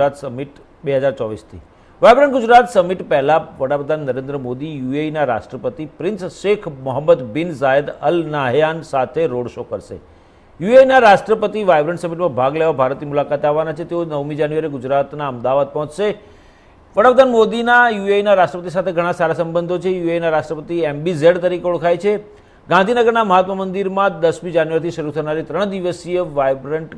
Gujarat summit બે હજાર ચોવીસથી. Vibrant Gujarat summit પહેલાં વડાપ્રધાન નરેન્દ્ર મોદી યુએઈના રાષ્ટ્રપતિ પ્રિન્સ શેખ મોહમ્મદ બિન ઝાયદ અલ નાહયાન સાથે રોડ શો કરશે. યુએઈના રાષ્ટ્રપતિ વાયબ્રન્ટ સમિટમાં ભાગ લેવા ભારતની મુલાકાત આવવાના છે. તેઓ નવમી જાન્યુઆરી ગુજરાતના અમદાવાદ પહોંચશે. વડાપ્રધાન મોદીના યુએઈના રાષ્ટ્રપતિ સાથે ઘણા સારા સંબંધો છે. યુએઈના રાષ્ટ્રપતિ એમબીઝેડ તરીકે ઓળખાય છે. ગાંધીનગરના મહાત્મા મંદિરમાં દસમી જાન્યુઆરીથી શરૂ થનારી ત્રણ દિવસીય વાયબ્રન્ટ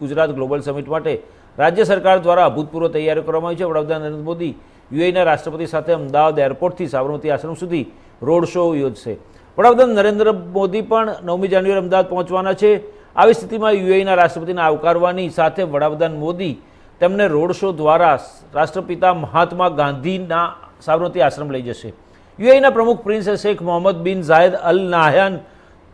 ગુજરાત ગ્લોબલ સમિટ માટે રાજ્ય સરકાર દ્વારા અભૂતપૂર્વ તૈયારીઓ કરવામાં આવી છે. વડાપ્રધાન નરેન્દ્ર મોદી યુએઈના રાષ્ટ્રપતિ સાથે અમદાવાદ એરપોર્ટથી સાબરમતી આશ્રમ સુધી રોડ શો યોજશે. વડાપ્રધાન નરેન્દ્ર મોદી પણ નવમી જાન્યુઆરી અમદાવાદ પહોંચવાના છે. આવી સ્થિતિમાં યુએઈના રાષ્ટ્રપતિને આવકારવાની સાથે વડાપ્રધાન મોદી તેમને રોડ શો દ્વારા રાષ્ટ્રપિતા મહાત્મા ગાંધીના સાબરમતી આશ્રમ લઈ જશે. યુએઈના પ્રમુખ પ્રિન્સ શેખ મોહમ્મદ બિન ઝાયદ અલ નાહયાન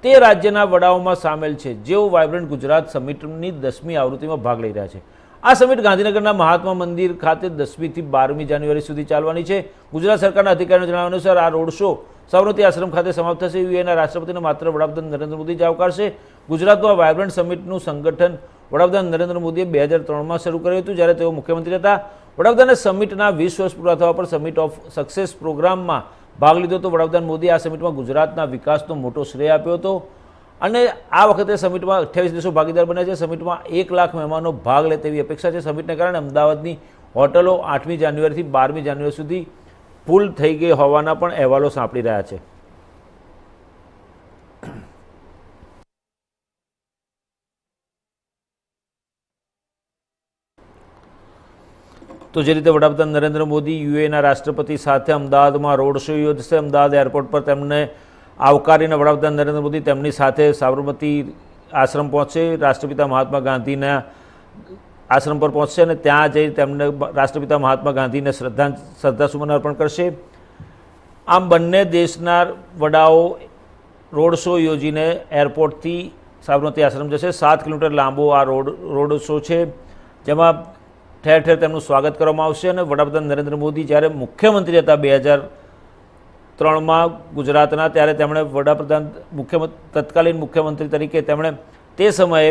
તે રાજ્યના વડાઓમાં સામેલ છે. જેઓ વાયબ્રન્ટ ગુજરાત સમિટની દસમી આવૃત્તિમાં ભાગ લઈ રહ્યા છે. આ સમિટ ગાંધીનગરના મહાત્મા મંદિર ખાતે દસમીથી બારમી જાન્યુઆરી સુધી ચાલવાની છે. ગુજરાત સરકારના અધિકારીઓ જણાવ્યા અનુસાર આ રોડ શો સાબરમતી આશ્રમ ખાતે સમાપ્ત થશે. યુએના રાષ્ટ્રપતિને માત્ર વડાપ્રધાન નરેન્દ્ર મોદી જ આવકારશે ગુજરાતમાં વાયબ્રન્ટ સમિટનું સંગઠન વડાપ્રધાન નરેન્દ્ર મોદીએ બે હજાર ત્રણમાં શરૂ કર્યું હતું, જ્યારે તેઓ મુખ્યમંત્રી હતા. વડાપ્રધાને સમિટના વીસ વર્ષ પૂરા થવા પર સમિટ ઓફ સક્સેસ પ્રોગ્રામમાં ભાગ લીધો હતો. વડાપ્રધાન મોદીએ આ સમિટમાં ગુજરાતના વિકાસનો મોટો શ્રેય આપ્યો હતો. અને આ વખતે સમિટમાં અઠ્યાવીસ દેશો ભાગીદાર બન્યા છે. સમિટમાં એક લાખ મહેમાનો ભાગ લે તેવી અપેક્ષા છે. સમિટને કારણે અમદાવાદની હોટલો આઠમી જાન્યુઆરીથી બારમી જાન્યુઆરી સુધી ફૂલ થઈ ગઈ હોવાના પણ અહેવાલો સાંપડી રહ્યા છે. તો જે રીતે વડાપ્રધાન નરેન્દ્ર મોદી યુએના રાષ્ટ્રપતિ સાથે અમદાવાદમાં રોડ શો યોજશે. અમદાવાદ એરપોર્ટ પર તેમને આવકારીને વડાપ્રધાન નરેન્દ્ર મોદી તેમની સાથે સાબરમતી આશ્રમ પહોંચશે, રાષ્ટ્રપિતા મહાત્મા ગાંધીના આશ્રમ પર પહોંચશે અને ત્યાં જઈ તેમને રાષ્ટ્રપિતા મહાત્મા ગાંધીને શ્રદ્ધા શ્રદ્ધાસુમન અર્પણ કરશે. આમ બંને દેશના વડાઓ રોડ શો યોજીને એરપોર્ટથી સાબરમતી આશ્રમ જશે. સાત કિલોમીટર લાંબો આ રોડ રોડ શો છે, જેમાં ઠેર ઠેર તેમનું સ્વાગત કરવામાં આવશે અને વડાપ્રધાન નરેન્દ્ર મોદી જ્યારે મુખ્યમંત્રી હતા બે હજાર ત્રણમાં ગુજરાતના ત્યારે તેમણે વડાપ્રધાન મુખ્ય તત્કાલીન મુખ્યમંત્રી તરીકે તેમણે તે સમયે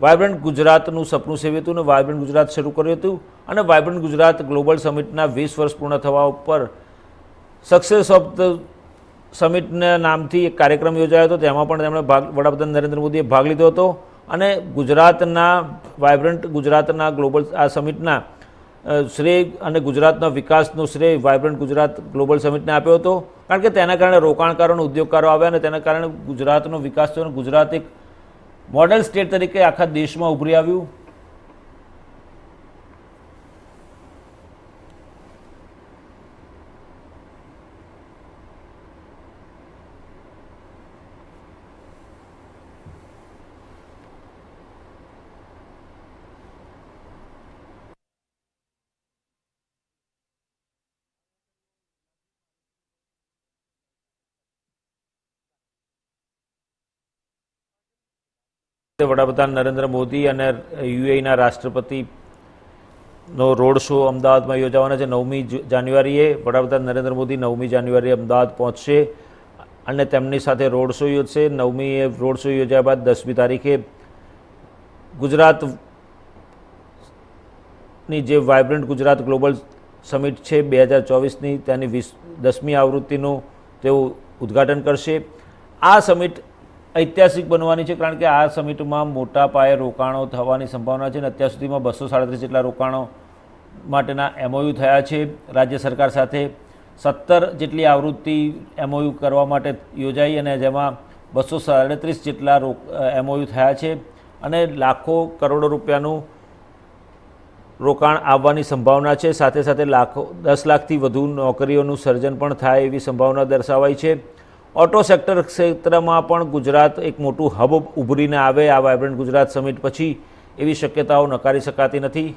વાયબ્રન્ટ ગુજરાતનું સપનું સેવ્યું હતું અને વાયબ્રન્ટ ગુજરાત શરૂ કર્યું હતું અને વાયબ્રન્ટ ગુજરાત ગ્લોબલ સમિટના વીસ વર્ષ પૂર્ણ થવા ઉપર સક્સેસ ઓફ ધ સમિટના નામથી એક કાર્યક્રમ યોજાયો હતો, તેમાં પણ તેમણે ભાગ, વડાપ્રધાન નરેન્દ્ર મોદીએ ભાગ લીધો હતો અને ગુજરાતના, વાયબ્રન્ટ ગુજરાતના ગ્લોબલ, આ સમિટના શ્રેય અને ગુજરાતના વિકાસનો શ્રેય વાયબ્રન્ટ ગુજરાત ગ્લોબલ સમિટને આપ્યો હતો. કારણ કે તેના કારણે રોકાણકારો અને ઉદ્યોગકારો આવ્યા અને તેના કારણે ગુજરાતનો વિકાસ થયો અને ગુજરાત એક મોડેલ સ્ટેટ તરીકે આખા દેશમાં ઉભરી આવ્યું. વડાપ્રધાન નરેન્દ્ર મોદી અને યુએઈના રાષ્ટ્રપતિ નો રોડ શો અમદાવાદમાં યોજાવાના છે. નવમી જાન્યુઆરીએ વડાપ્રધાન નરેન્દ્ર મોદી નવમી જાન્યુઆરીએ અમદાવાદ પહોંચશે અને તેમની સાથે રોડ શો યોજશે. નવમીએ રોડ શો યોજ્યા બાદ દસમી તારીખે ગુજરાતની જે વાયબ્રન્ટ ગુજરાત ગ્લોબલ સમિટ છે બે હજાર ચોવીસની, તેની વીસ દસમી આવૃત્તિનું તેઓ ઉદ્ઘાટન કરશે. આ સમિટ ઐતિહાસિક બનવાની છે, કારણ કે આ સમિટમાં મોટા પાયે રોકાણો થવાની સંભાવના છે અને અત્યાર સુધીમાં બસો સાડત્રીસ જેટલા રોકાણો માટેના એમઓયુ થયા છે. રાજ્ય સરકાર સાથે સત્તર જેટલી આવૃત્તિ એમઓયુ કરવા માટે યોજાઈ અને જેમાં બસો સાડત્રીસ જેટલા રોક એમઓયુ થયા છે અને લાખો કરોડો રૂપિયાનું રોકાણ આવવાની સંભાવના છે. સાથે સાથે લાખો, દસ લાખથી વધુ નોકરીઓનું સર્જન પણ થાય એવી સંભાવના દર્શાવાઈ છે. ઓટો સેક્ટર ક્ષેત્રમાં પણ ગુજરાત એક મોટું હબ ઉભરીને આવે આ વાયબ્રન્ટ ગુજરાત સમિટ પછી એવી શક્યતાઓ નકારી શકાતી નથી.